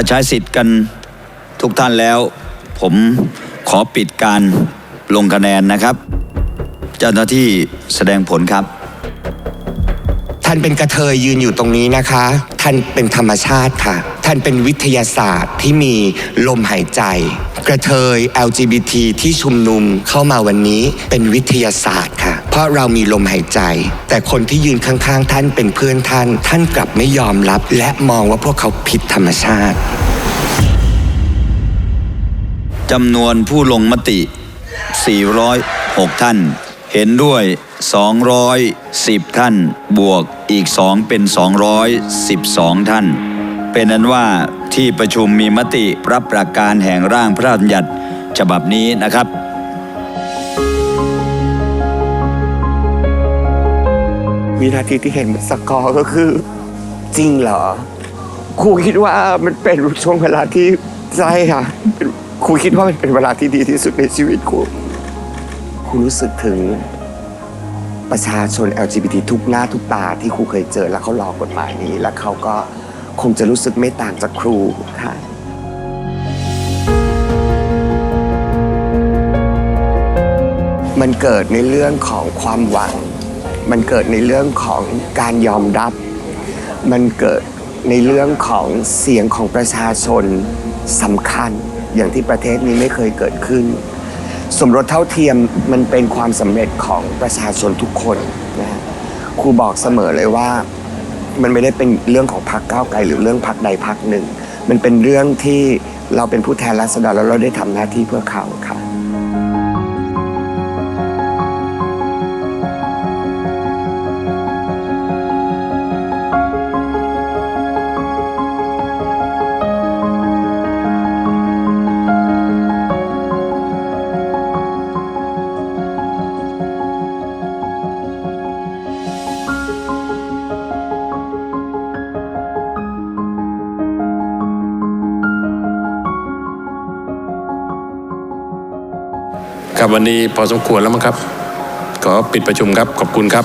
ถ้าใช้สิทธิ์กันทุกท่านแล้ว ผมขอปิดการลงคะแนนนะครับ เจ้าหน้าที่แสดงผลครับ ท่านเป็นกระเทยยืนอยู่ตรงนี้นะคะ ท่านเป็นธรรมชาติค่ะ ท่านเป็นวิทยาศาสตร์ที่มีลมหายใจ กระเทย LGBT ที่ชุมนุมเข้ามาวันนี้เป็นวิทยาศาสตร์ค่ะ เพราะเรามีลมหายใจ แต่คนที่ยืนข้างๆ ท่านเป็นเพื่อนท่าน ท่านกลับไม่ยอมรับ และมองว่าพวกเขาผิดธรรมชาติจำนวนผู้ลงมติ 406 ท่าน เห็นด้วย 210 ท่าน บวกอีก 2 เป็น 212 ท่าน เป็นนั้นว่าที่ประชุมมีมติรับประการแห่งร่างพระราชบัญญัติฉบับนี้นะครับ วินาทีที่เห็นสกอร์ก็คือ จริงเหรอ ครูคิดว่ามันเป็นช่วงเวลาที่ใช่ค่ะครูคิดว่ามันเป็นเวลาที่ดีที่สุดในชีวิตครูครูรู้สึกถึงประชาชน LGBT ทุกหน้าทุกตาที่ครูเคยเจอแล้วเขารอกฎหมายนี้ แล้วเขาก็คงจะรู้สึกไม่ต่างจากครูค่ะมันเกิดในเรื่องของความหวัง มันเกิดในเรื่องของการยอมรับ มันเกิดในเรื่องของเสียงของประชาชนสำคัญ อย่างที่ประเทศนี้ไม่เคยเกิดขึ้น สมรสเท่าเทียมมันเป็นความสำเร็จของประชาชนทุกคนนะครูบอกเสมอเลยว่า มันไม่ได้เป็นเรื่องของพรรคก้าวไกลหรือเรื่องพรรคใดพรรคหนึ่ง มันเป็นเรื่องที่เราเป็นผู้แทนราษฎรแล้วเราได้ทำหน้าที่เพื่อเขาค่ะ ครับวันนี้พอสมควรแล้วมั้งครับ ขอปิดประชุมครับ ขอบคุณครับ